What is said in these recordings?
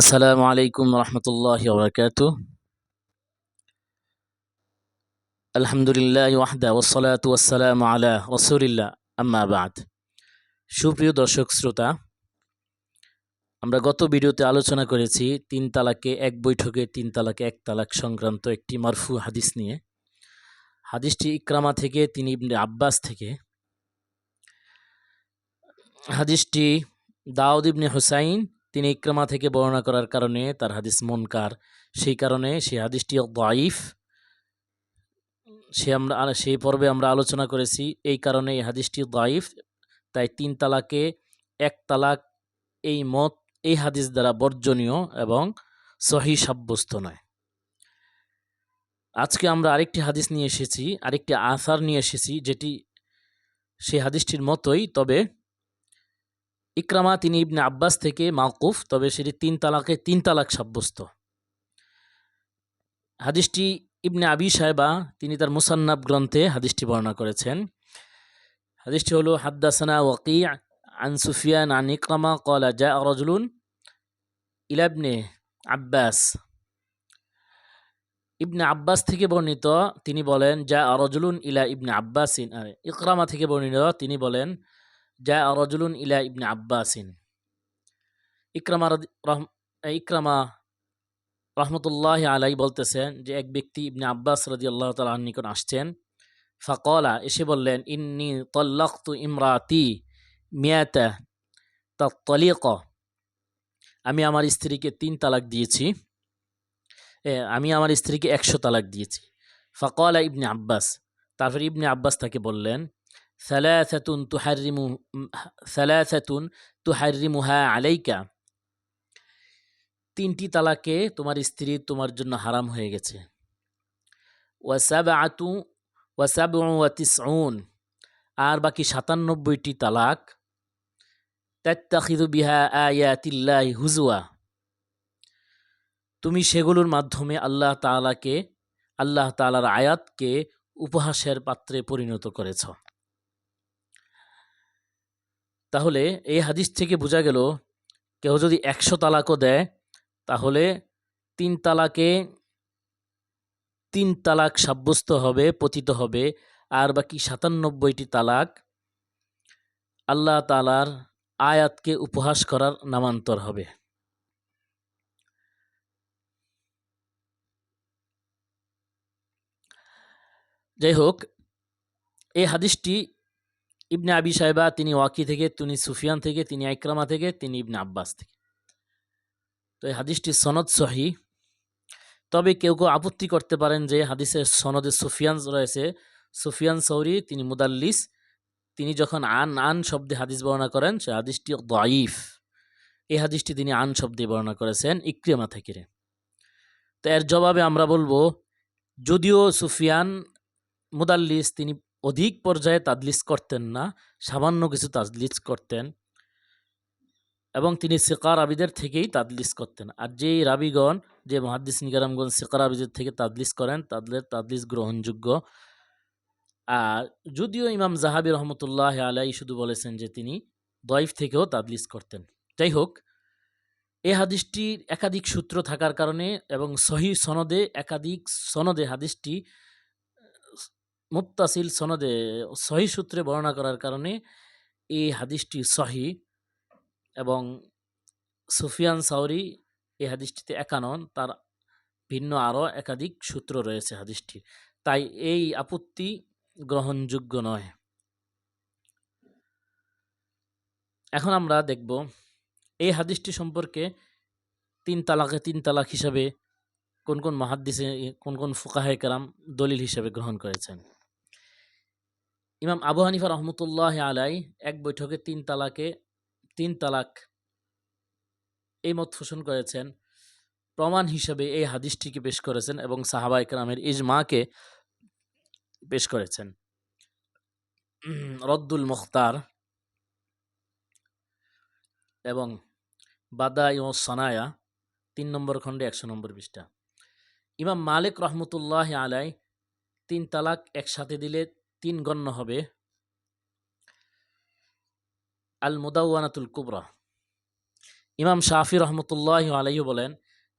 আসসালামু আলাইকুম রহমতুল্লাহ বরকাত আলহামদুলিল্লাহ ওয়াহদা ওসলাত ওয়াসালাম আলা রসুলিল্লাহ। আম্মা বাদ। সুপ্রিয় দর্শক, শ্রোতা, আমরা গত ভিডিওতে আলোচনা করেছি তিন তালাকে এক বৈঠকে তিন তালাকে এক তালাক সংক্রান্ত একটি মারফু হাদিস নিয়ে। হাদিসটি ইকরামা থেকে, তিনি আব্বাস থেকে। হাদিসটি দাউদ ইবনে হুসাইন তিনি ইক্রমা থেকে বর্ণনা করার কারণে তার হাদিস মনকার। সেই কারণে সেই হাদিসটি দাইফ সে আমরা সেই পর্বে আমরা আলোচনা করেছি, এই কারণে এই হাদিসটি দাইফ তাই তিন তালাকে, এক তালাক এই মত, এই হাদিস দ্বারা বর্জনীয় এবং সহি সাব্যস্ত নয়। আজকে আমরা আরেকটি হাদিস নিয়ে এসেছি, আরেকটি আসার নিয়ে এসেছি, যেটি সেই হাদিসটির মতোই, তবে ইকরামা তিনি ইবনে আব্বাস থেকে মাকুফ তবে সেটি তিন তালাকে তিন তালাক সাব্যস্ত। হাদিসটি ইবনে আবি সাহেবা তিনি তার মুসান্নাব গ্রন্থে হাদিসটি বর্ণনা করেছেন। হাদিসটি হলো, হাদ্দাসানা ওয়াকি আন সুফিয়ান আন ইকরামা কলা জা রজলুন ইলাবনে আব্বাস। ইবনে আব্বাস থেকে বর্ণিত তিনি বলেন যা রজলুন ইলা ইবনে আব্বাসিন। আর ইকরামা থেকে বর্ণিত তিনি বলেন যা রজুলুন ইলা ইবনে আব্বাসিন ইকরামা ইকরামা রহমতুল্লাহ আলাই বলতেছেন যে এক ব্যক্তি ইবনে আব্বাস রদি আল্লাহ তালার নিকট আসছেন ফাকলা এসে বললেন ইন্নি তল্লাক্তু ইমরাতি মিয়াতা তলিক আমি আমার স্ত্রীকে তিন তালাক দিয়েছি। আমি আমার স্ত্রীকে একশো তালাক দিয়েছি। ফকলা ইবনে আব্বাস তারপর ইবনে আব্বাস তাকে বললেন সালাসাতুন তুহারিমু সালাসাতুন তুহারিমুহা আলাইকা। তিনটি তালাকে তোমার স্ত্রী তোমার জন্য হারাম হয়ে গেছে। আতু আর বাকি সাতানব্বইটি তালাক হুজুয়া তুমি সেগুলোর মাধ্যমে আল্লাহ তালাকে আল্লাহ তালার আয়াতকে উপহাসের পাত্রে পরিণত করেছ। তাহলে এই হাদিস থেকে বোঝা গেল, কেউ যদি একশো তালাকও দেয়, তাহলে তিন তালাকে তিন তালাক সাব্যস্ত হবে, পতিত হবে, আর বাকি সাতানব্বইটি তালাক আল্লাহ তালার আয়াতকে উপহাস করার নামান্তর হবে। যাই হোক, এই হাদিসটি ইবনে আবি সাহেবা তিনি ওয়াকি থেকে, তিনি সুফিয়ান থেকে, তিনি আইক্রামা থেকে, তিনি ইবনে আব্বাস থেকে। তো এই হাদিসটি সনদ সহি। তবে কেউ কেউ আপত্তি করতে পারেন যে হাদিসের সনদে সুফিয়ান রয়েছে। সুফিয়ান সৌরি, তিনি মুদাল্লিস। তিনি যখন আন আন শব্দে হাদিস বর্ণনা করেন, সে হাদিসটি দাইফ এই হাদিসটি তিনি আন শব্দে বর্ণনা করেছেন ইক্রিমা থেকে তো এর জবাবে আমরা বলব, যদিও সুফিয়ান মুদাল্লিস, তিনি অধিক পর্যায়ে তাদলিস করতেন না, সামান্য কিছু তাদলিস করতেন এবং তিনি সিকার আবিদের থেকেই তাদলিস করতেন। আর যেই রাবিগণ, যে মহাদ্দিস নিকারামগঞ্জ সিকার আবিদের থেকে তাদলিস করেন, তাদের তাদলিস গ্রহণযোগ্য। আর যদিও ইমাম জাহাবি রহমতুল্লাহ আলাই শুধু বলেছেন যে তিনি দয়ফ থেকেও তাদলিস করতেন। যাই হোক, এ হাদিসটির একাধিক সূত্র থাকার কারণে এবং সহি সনদে একাধিক সনদে হাদিসটি মুত্তাসিল সনদে সহি সূত্রে বর্ণনা করার কারণে এই হাদিসটি সহি এবং সুফিয়ান সাউরি এই হাদিসটিতে একানন। তার ভিন্ন আরও একাধিক সূত্র রয়েছে হাদিসটি তাই এই আপত্তি গ্রহণযোগ্য নয়। এখন আমরা দেখব এই হাদিসটি সম্পর্কে তিন তালাকে তিন তালাক হিসাবে কোন কোন মহাদ্দিসে, কোন কোন ফুকাহে কারাম দলিল হিসাবে গ্রহণ করেছেন। ইমাম আবু হানিফা রহমতুল্লাহ আলাই এক বৈঠকে তিন তালাকে, তিন তালাক এই মত পোষণ করেছেন। প্রমাণ হিসেবে এই হাদিসটিকে পেশ করেছেন এবং সাহাবা ইকরামের ইজমাকে পেশ করেছেন। রদ্দুল মুখতার এবং বাদা ও সানায়া তিন নম্বর খণ্ডে একশো নম্বর পৃষ্ঠা। ইমাম মালিক রহমতুল্লাহ আলাই তিন তালাক একসাথে দিলে তিন গণ্য হবে। আল মুদাওয়ানাতুল কুবরা। ইমাম শাফি রহমতুল্লাহ আলাইহি বলেন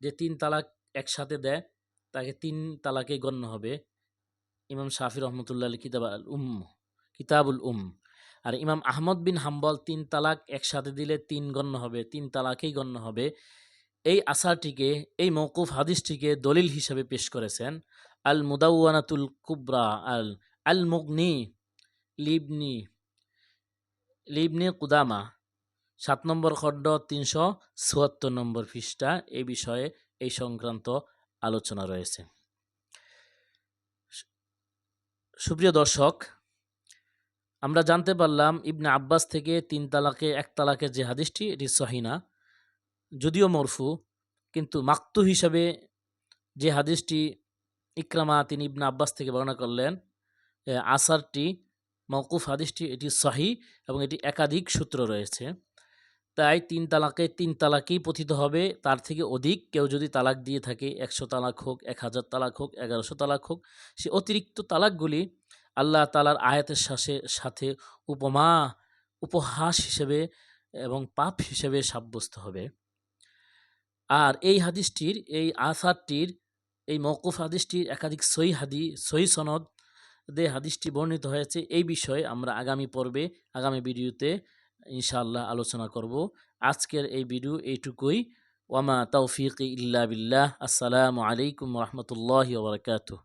যে তিন তালাক একসাথে দেয়, তাকে তিন তালাকে গণ্য হবে। ইমাম শাফি রহমতুল্লাহ কিতাব আল উম কিতাবুল উম আর ইমাম আহমদ বিন হাম্বল তিন তালাক একসাথে দিলে তিন গণ্য হবে, তিন তালাকেই গণ্য হবে। এই আসারটিকে, এই মৌকুফ হাদিসটিকে দলিল হিসাবে পেশ করেছেন আল মুদাউয়ানাতুল কুবরা, আল আল মুগনি লিবনি লিবনি কুদামা সাত নম্বর খণ্ড তিনশো চুয়াত্তর নম্বর পৃষ্ঠা এই বিষয়ে এই সংক্রান্ত আলোচনা রয়েছে। সুপ্রিয় দর্শক, আমরা জানতে পারলাম ইবনে আব্বাস থেকে তিন তালাকে, এক তালাকের যে হাদিসটি, এটি সহিনা যদিও মরফু, কিন্তু মাক্তু হিসাবে যে হাদিসটি ইকরামা তিনি ইবনে আব্বাস থেকে বর্ণনা করলেন আসারটি মৌকুফ হাদিসটি এটি সহি এবং এটি একাধিক সূত্র রয়েছে। তাই তিন তালাকে তিন তালাকেই পথিত হবে। তার থেকে অধিক কেউ যদি তালাক দিয়ে থাকে, একশো তালাক হোক, এক হাজার তালাক হোক, এগারোশো তালাক হোক, সে অতিরিক্ত তালাকগুলি আল্লাহ তালার আয়াতের সাথে সাথে উপমা, উপহাস হিসেবে এবং পাপ হিসেবে সাব্যস্ত হবে। আর এই হাদিসটির, এই আসারটির, এই মৌকুফ হাদিসটির একাধিক সই হাদি সই সনদ দে হাদিসটি বর্ণিত হয়েছে। এই বিষয়ে আমরা আগামী পর্বে, আগামী ভিডিওতে ইনশাআল্লাহ আলোচনা করব। আজকের এই ভিডিও এইটুকুই। ওয়ামা তৌফিক ইল্লা বিল্লাহ। আসসালামু আলাইকুম রহমতুল্লাহ ওবরাকাতুহ